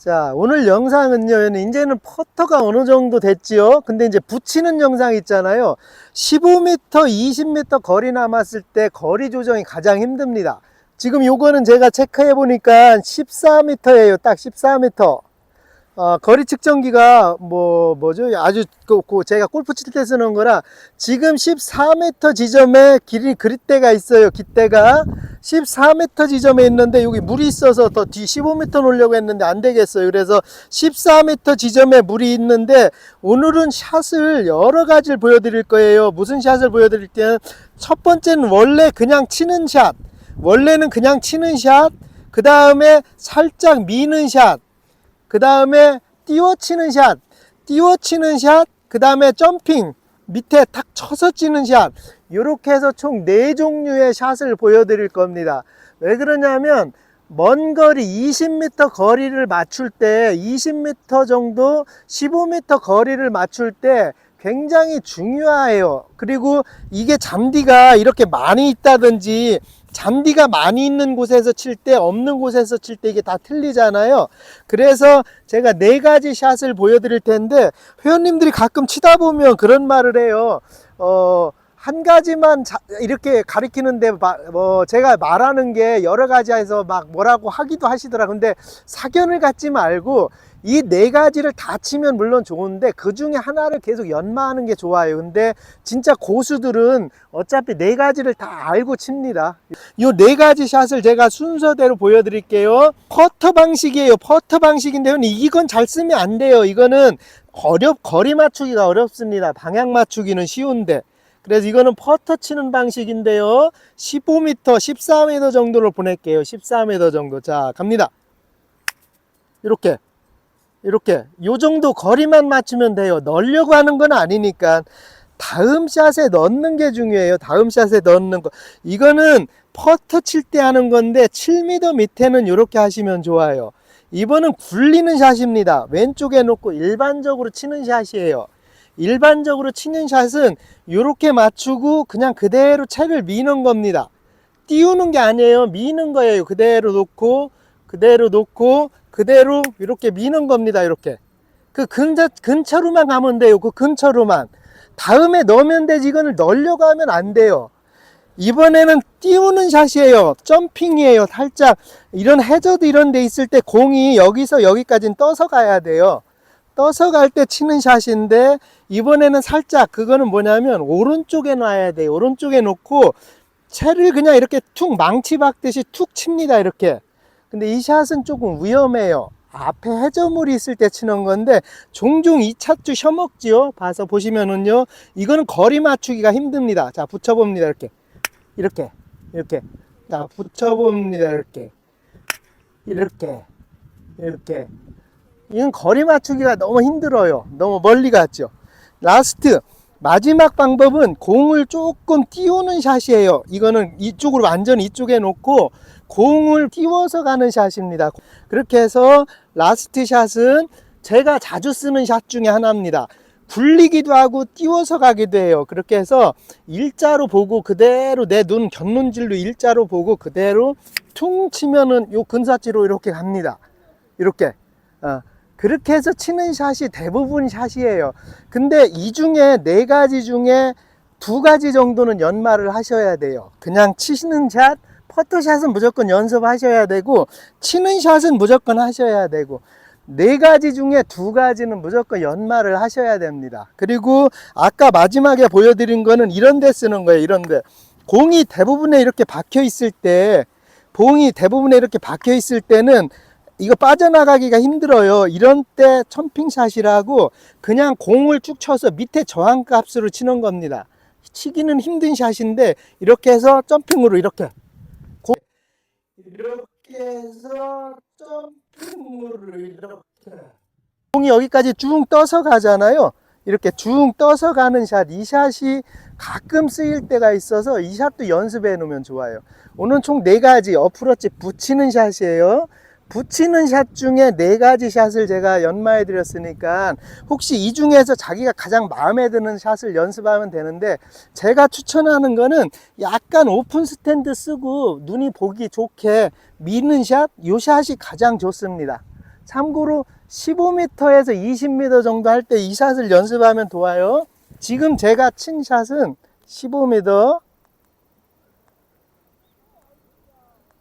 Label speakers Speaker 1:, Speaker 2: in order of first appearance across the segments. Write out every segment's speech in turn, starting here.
Speaker 1: 자, 오늘 영상은요, 이제는 퍼터가 어느 정도 됐지요? 근데 이제 붙이는 영상 있잖아요. 15m, 20m 거리 남았을 때 거리 조정이 가장 힘듭니다. 지금 요거는 제가 체크해 보니까 14m예요. 딱 14m. 어, 거리 측정기가 뭐 뭐죠? 아주 그, 그 제가 골프 칠 때 쓰는 거라 지금 14m 지점에 길이 그릿대가 있어요. 깃대가 14m 지점에 있는데 여기 물이 있어서 더 뒤 15m 놓으려고 했는데 안 되겠어요. 그래서 14m 지점에 물이 있는데 오늘은 샷을 여러 가지를 보여드릴 거예요. 무슨 샷을 보여드릴 때는 첫 번째는 원래 그냥 치는 샷. 원래는 그냥 치는 샷. 그 다음에 살짝 미는 샷. 그 다음에 띄워치는 샷, 띄워치는 샷, 그 다음에 점핑, 밑에 탁 쳐서 치는 샷. 이렇게 해서 총네 종류의 샷을 보여드릴 겁니다. 왜 그러냐면, 먼 거리 20m 거리를 맞출 때 20m 정도 15m 거리를 맞출 때 굉장히 중요해요. 그리고 이게 잔디가 이렇게 많이 있다든지 잔디가 많이 있는 곳에서 칠 때 없는 곳에서 칠 때 이게 다 틀리잖아요. 그래서 제가 네 가지 샷을 보여드릴 텐데 회원님들이 가끔 치다 보면 그런 말을 해요. 어, 한 가지만 자- 이렇게 가리키는데 마- 뭐 제가 말하는 게 여러 가지 해서 막 뭐라고 하기도 하시더라. 근데 사견을 갖지 말고 이 네 가지를 다 치면 물론 좋은데 그 중에 하나를 계속 연마하는 게 좋아요. 근데 진짜 고수들은 어차피 네 가지를 다 알고 칩니다. 이 네 가지 샷을 제가 순서대로 보여드릴게요. 퍼터 방식이에요. 퍼터 방식인데 이건 잘 쓰면 안 돼요. 이거는 어렵 거리 맞추기가 어렵습니다. 방향 맞추기는 쉬운데. 그래서 이거는 퍼터 치는 방식인데요. 15m, 14m 정도로 보낼게요. 14m 정도. 자, 갑니다. 이렇게. 이렇게. 요 정도 거리만 맞추면 돼요. 넣으려고 하는 건 아니니까. 다음 샷에 넣는 게 중요해요. 다음 샷에 넣는 거. 이거는 퍼터 칠 때 하는 건데 7m 밑에는 이렇게 하시면 좋아요. 이번은 굴리는 샷입니다. 왼쪽에 놓고 일반적으로 치는 샷이에요. 일반적으로 치는 샷은 이렇게 맞추고 그냥 그대로 채를 미는 겁니다. 띄우는 게 아니에요. 미는 거예요. 그대로 놓고 그대로 놓고 그대로 이렇게 미는 겁니다. 이렇게 그 근처, 근처로만 가면 돼요. 그 근처로만 다음에 넣으면 되지 넣으려고 하면 안 돼요. 이번에는 띄우는 샷이에요. 점핑이에요. 살짝 이런 해저드 이런 데 있을 때 공이 여기서 여기까지는 떠서 가야 돼요. 떠서 갈 때 치는 샷인데 이번에는 살짝 그거는 뭐냐면 오른쪽에 놔야 돼요. 오른쪽에 놓고 채를 그냥 이렇게 툭 망치 박듯이 툭 칩니다. 이렇게. 근데 이 샷은 조금 위험해요. 앞에 해저물이 있을 때 치는 건데 종종 이 찻주 셔먹지요. 봐서 보시면은요. 이거는 거리 맞추기가 힘듭니다. 자, 붙여봅니다. 이렇게. 이렇게. 이렇게. 자, 붙여봅니다. 이렇게. 이렇게. 이렇게. 이건 거리 맞추기가 너무 힘들어요. 너무 멀리 갔죠. 라스트. 마지막 방법은 공을 조금 띄우는 샷이에요. 이거는 이쪽으로 완전 이쪽에 놓고 공을 띄워서 가는 샷입니다. 그렇게 해서 라스트 샷은 제가 자주 쓰는 샷 중에 하나입니다. 굴리기도 하고 띄워서 가기도 해요. 그렇게 해서 일자로 보고 그대로 내눈 곁눈질로 일자로 보고 그대로 퉁 치면은 요 근사지로 이렇게 갑니다. 이렇게. 어, 그렇게 해서 치는 샷이 대부분 샷이에요. 근데 이 중에 네 가지 중에 두 가지 정도는 연마를 하셔야 돼요. 그냥 치시는 샷, 퍼터샷은 무조건 연습하셔야 되고, 치는 샷은 무조건 하셔야 되고, 네 가지 중에 두 가지는 무조건 연마를 하셔야 됩니다. 그리고 아까 마지막에 보여드린 거는 이런 데 쓰는 거예요. 이런 데. 공이 대부분에 이렇게 박혀 있을 때, 봉이 대부분에 이렇게 박혀 있을 때는 이거 빠져나가기가 힘들어요. 이런 때 첨핑샷이라고 그냥 공을 쭉 쳐서 밑에 저항값으로 치는 겁니다. 치기는 힘든 샷인데 이렇게 해서 점핑으로 이렇게 공 이렇게 해서 점핑으로 이렇게 공이 여기까지 쭉 떠서 가잖아요. 이렇게 쭉 떠서 가는 샷, 이 샷이 가끔 쓰일 때가 있어서 이 샷도 연습해 놓으면 좋아요. 오늘 총네 가지 어프로치 붙이는 샷이에요. 붙이는 샷 중에 네 가지 샷을 제가 연마해 드렸으니까 혹시 이 중에서 자기가 가장 마음에 드는 샷을 연습하면 되는데 제가 추천하는 거는 약간 오픈 스탠드 쓰고 눈이 보기 좋게 미는 샷, 요 샷이 가장 좋습니다. 참고로 15m에서 20m 정도 할 때 이 샷을 연습하면 좋아요. 지금 제가 친 샷은 15m,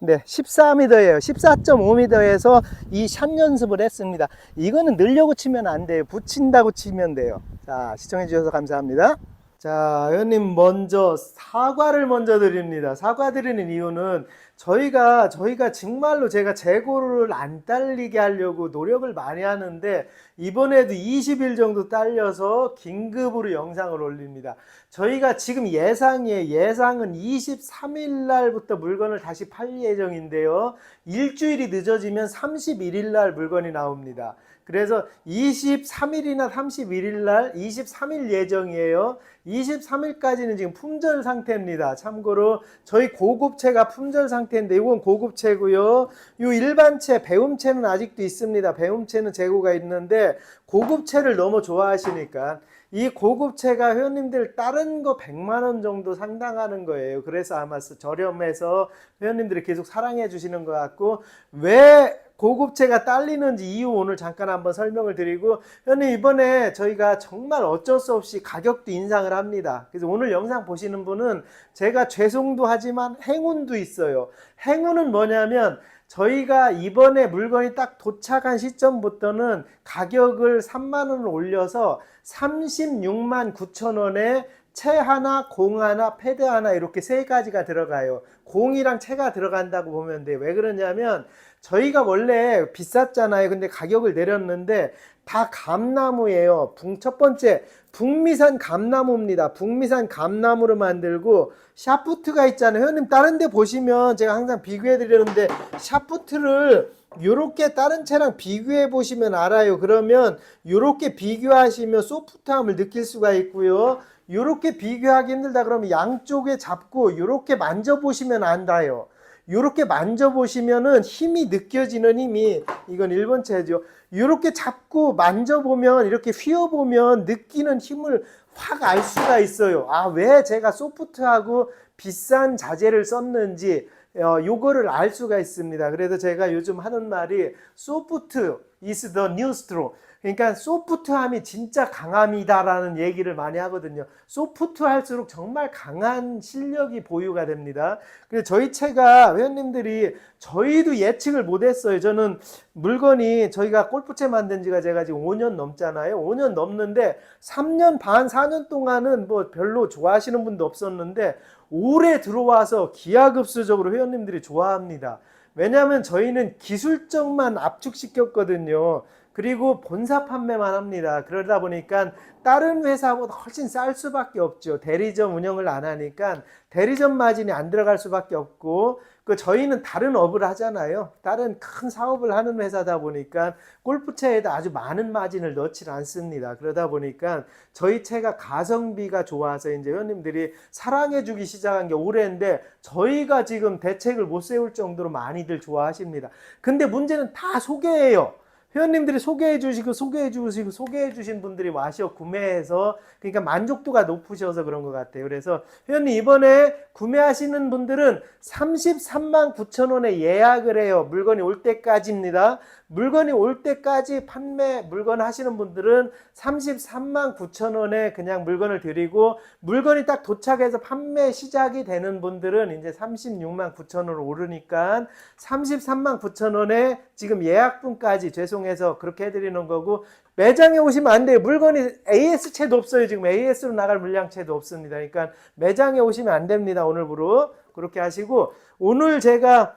Speaker 1: 네, 14m예요. 14.5m에서 이 샷 연습을 했습니다. 이거는 늘려고 치면 안 돼요. 붙인다고 치면 돼요. 자, 시청해 주셔서 감사합니다. 자, 의원님 먼저 사과를 먼저 드립니다. 사과 드리는 이유는 저희가 저희가 정말로 제가 재고를 안 딸리게 하려고 노력을 많이 하는데 이번에도 20일 정도 딸려서 긴급으로 영상을 올립니다. 저희가 지금 예상이에요. 예상은 23일 날부터 물건을 다시 팔 예정인데요. 일주일이 늦어지면 31일 날 물건이 나옵니다. 그래서 23일이나 31일 날 23일 예정이에요. 23일까지는 지금 품절 상태입니다. 참고로 저희 고급체가 품절 상태인데 이건 고급체고요. 요 일반체 배움체는 아직도 있습니다. 배움체는 재고가 있는데 고급체를 너무 좋아하시니까 이 고급체가 회원님들 다른 거 100만 원 정도 상당하는 거예요. 그래서 아마 저렴해서 회원님들이 계속 사랑해 주시는 것 같고 왜 고급체가 딸리는지 이유 오늘 잠깐 한번 설명을 드리고 회원님 이번에 저희가 정말 어쩔 수 없이 가격도 인상을 합니다. 그래서 오늘 영상 보시는 분은 제가 죄송도 하지만 행운도 있어요. 행운은 뭐냐면 저희가 이번에 물건이 딱 도착한 시점부터는 가격을 3만 원을 올려서 36만 9천 원에 채 하나, 공 하나, 패드 하나 이렇게 세 가지가 들어가요. 공이랑 채가 들어간다고 보면 돼요. 왜 그러냐면 저희가 원래 비쌌잖아요. 근데 가격을 내렸는데 다 감나무예요. 붕, 첫 번째 북미산 감나무입니다. 북미산 감나무를 만들고 샤프트가 있잖아요. 회원님 다른 데 보시면 제가 항상 비교해 드리는데 샤프트를 요렇게 다른 채랑 비교해 보시면 알아요. 그러면 요렇게 비교하시면 소프트함을 느낄 수가 있고요. 요렇게 비교하기 힘들다 그러면 양쪽에 잡고 요렇게 만져보시면 안다요. 요렇게 만져보시면은 힘이 느껴지는 힘이 이건 1번 채죠. 요렇게 잡고 만져보면 이렇게 휘어보면 느끼는 힘을 확 알 수가 있어요. 아, 왜 제가 소프트하고 비싼 자재를 썼는지 어, 요거를 알 수가 있습니다. 그래서 제가 요즘 하는 말이 소프트 is the new straw. 그러니까 소프트함이 진짜 강함이다라는 얘기를 많이 하거든요. 소프트할수록 정말 강한 실력이 보유가 됩니다. 그래서 저희 채가 회원님들이 저희도 예측을 못했어요. 저는 물건이 저희가 골프채 만든 지가 제가 지금 5년 넘잖아요. 5년 넘는데 3년 반, 4년 동안은 뭐 별로 좋아하시는 분도 없었는데 올해 들어와서 기하급수적으로 회원님들이 좋아합니다. 왜냐하면 저희는 기술적만 압축시켰거든요. 그리고 본사 판매만 합니다. 그러다 보니까 다른 회사보다 훨씬 쌀 수밖에 없죠. 대리점 운영을 안 하니까 대리점 마진이 안 들어갈 수밖에 없고 그 저희는 다른 업을 하잖아요. 다른 큰 사업을 하는 회사다 보니까 골프채에다 아주 많은 마진을 넣질 않습니다. 그러다 보니까 저희 채가 가성비가 좋아서 이제 회원님들이 사랑해주기 시작한 게 올해인데 저희가 지금 대책을 못 세울 정도로 많이들 좋아하십니다. 근데 문제는 다 소개예요. 회원님들이 소개해 주시고 소개해 주시고 소개해 주신 분들이 와셔 구매해서 그러니까 만족도가 높으셔서 그런 것 같아요. 그래서 회원님 이번에 구매하시는 분들은 33만 9천 원에 예약을 해요. 물건이 올 때까지입니다. 물건이 올 때까지 판매 물건 하시는 분들은 33만 9천 원에 그냥 물건을 드리고 물건이 딱 도착해서 판매 시작이 되는 분들은 이제 36만 9천 원으로 오르니까 33만 9천 원에 지금 예약분까지 죄송해서 그렇게 해드리는 거고 매장에 오시면 안 돼요. 물건이 AS 채도 없어요. 지금 AS로 나갈 물량채도 없습니다. 그러니까 매장에 오시면 안 됩니다. 오늘부로 그렇게 하시고 오늘 제가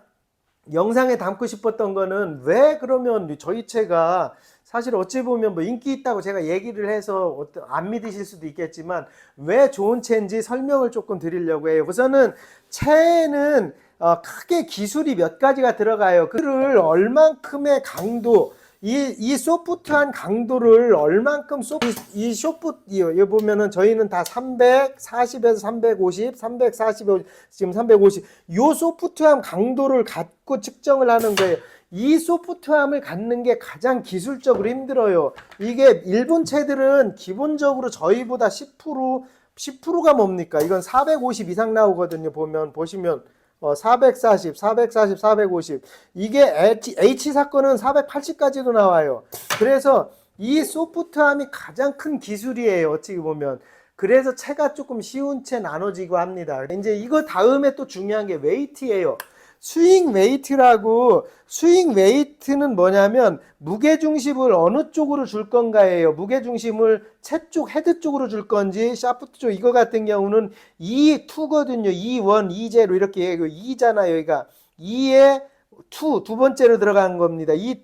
Speaker 1: 영상에 담고 싶었던 거는 왜 그러면 저희 채가 사실 어찌 보면 뭐 인기 있다고 제가 얘기를 해서 안 믿으실 수도 있겠지만 왜 좋은 채인지 설명을 조금 드리려고 해요. 우선은 채는 어, 크게 기술이 몇 가지가 들어가요. 그를 얼만큼의 강도 이, 이 소프트한 강도를 얼만큼 소, 이, 이 쇼프, 이, 보면은 저희는 다 340에서 350, 340, 지금 350, 요 소프트함 강도를 갖고 측정을 하는 거예요. 이 소프트함을 갖는 게 가장 기술적으로 힘들어요. 이게 일본 채들은 기본적으로 저희보다 10%, 10%가 뭡니까? 이건 450 이상 나오거든요. 보면, 보시면. 어, 440, 440, 450. 이게 H, H 사건은 480까지도 나와요. 그래서 이 소프트함이 가장 큰 기술이에요. 어찌 보면. 그래서 채가 조금 쉬운 채 나눠지고 합니다. 이제 이거 다음에 또 중요한 게 웨이트예요. 스윙 웨이트라고 스윙 웨이트는 뭐냐면 무게 중심을 어느 쪽으로 줄 건가예요. 무게 중심을 채 쪽 헤드 쪽으로 줄 건지 샤프트 쪽 이거 같은 경우는 2, 2거든요. 2, 1, 2제로 이렇게 2잖아요. 여기가 2에 2, 두 번째로 들어간 겁니다. 2, 2.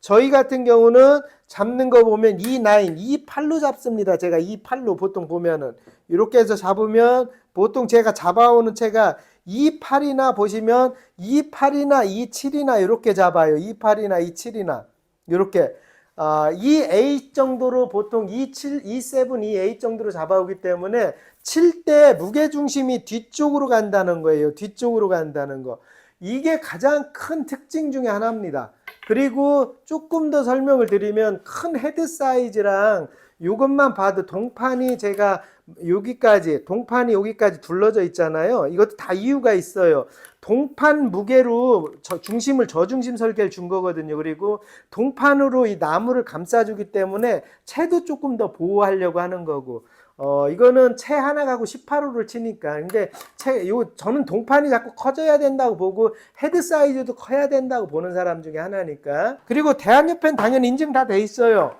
Speaker 1: 저희 같은 경우는 잡는 거 보면 2, 9, 2, 8로 잡습니다. 제가 2, 8로 보통 보면은 이렇게 해서 잡으면 보통 제가 잡아오는 채가 2, 8이나 보시면 2, 8이나 2, 7이나 이렇게 잡아요. 2, 8이나 2, 7이나 이렇게 아, 2A 정도로 보통 2, 7, 2, 7, 2A 정도로 잡아오기 때문에 칠 때 무게 중심이 뒤쪽으로 간다는 거예요. 뒤쪽으로 간다는 거. 이게 가장 큰 특징 중에 하나입니다. 그리고 조금 더 설명을 드리면 큰 헤드 사이즈랑 이것만 봐도 동판이 제가 여기까지 동판이 여기까지 둘러져 있잖아요. 이것도 다 이유가 있어요. 동판 무게로 저 중심을 저중심 설계를 준 거거든요. 그리고 동판으로 이 나무를 감싸주기 때문에 채도 조금 더 보호하려고 하는 거고. 어, 이거는 채 하나 가고 18호를 치니까. 근데 채, 요, 저는 동판이 자꾸 커져야 된다고 보고 헤드 사이즈도 커야 된다고 보는 사람 중에 하나니까. 그리고 대한협회는 당연히 인증 다 돼 있어요.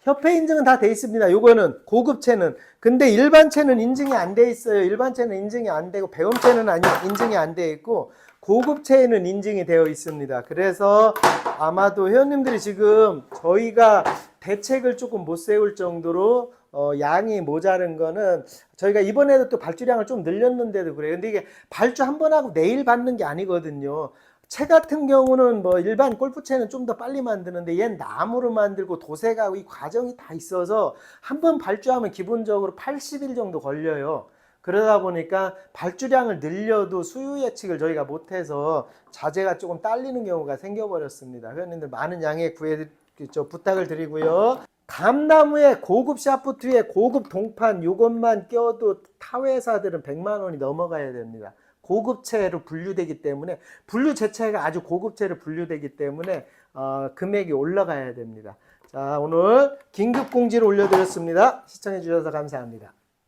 Speaker 1: 협회 인증은 다 돼 있습니다. 요거는 고급 채는. 근데 일반 채는 인증이 안 돼 있어요. 일반 채는 인증이 안 되고 배움 채는 아니 인증이 안 돼 있고 고급 채에는 인증이 되어 있습니다. 그래서 아마도 회원님들이 지금 저희가 대책을 조금 못 세울 정도로 어, 양이 모자른 거는 저희가 이번에도 또 발주량을 좀 늘렸는데도 그래요. 근데 이게 발주 한 번 하고 내일 받는 게 아니거든요. 채 같은 경우는 뭐 일반 골프채는 좀 더 빨리 만드는데 얘는 나무로 만들고 도색하고 이 과정이 다 있어서 한 번 발주하면 기본적으로 80일 정도 걸려요. 그러다 보니까 발주량을 늘려도 수요 예측을 저희가 못해서 자재가 조금 딸리는 경우가 생겨버렸습니다. 회원님들 많은 양해 구해 저 부탁을 드리고요. 감나무의 고급 샤프트에 고급 동판 요것만 껴도 타 회사들은 100만 원이 넘어가야 됩니다. 고급체로 분류되기 때문에 분류 자체가 아주 고급체로 분류되기 때문에 어, 금액이 올라가야 됩니다. 자 오늘 긴급 공지를 올려드렸습니다. 시청해 주셔서 감사합니다.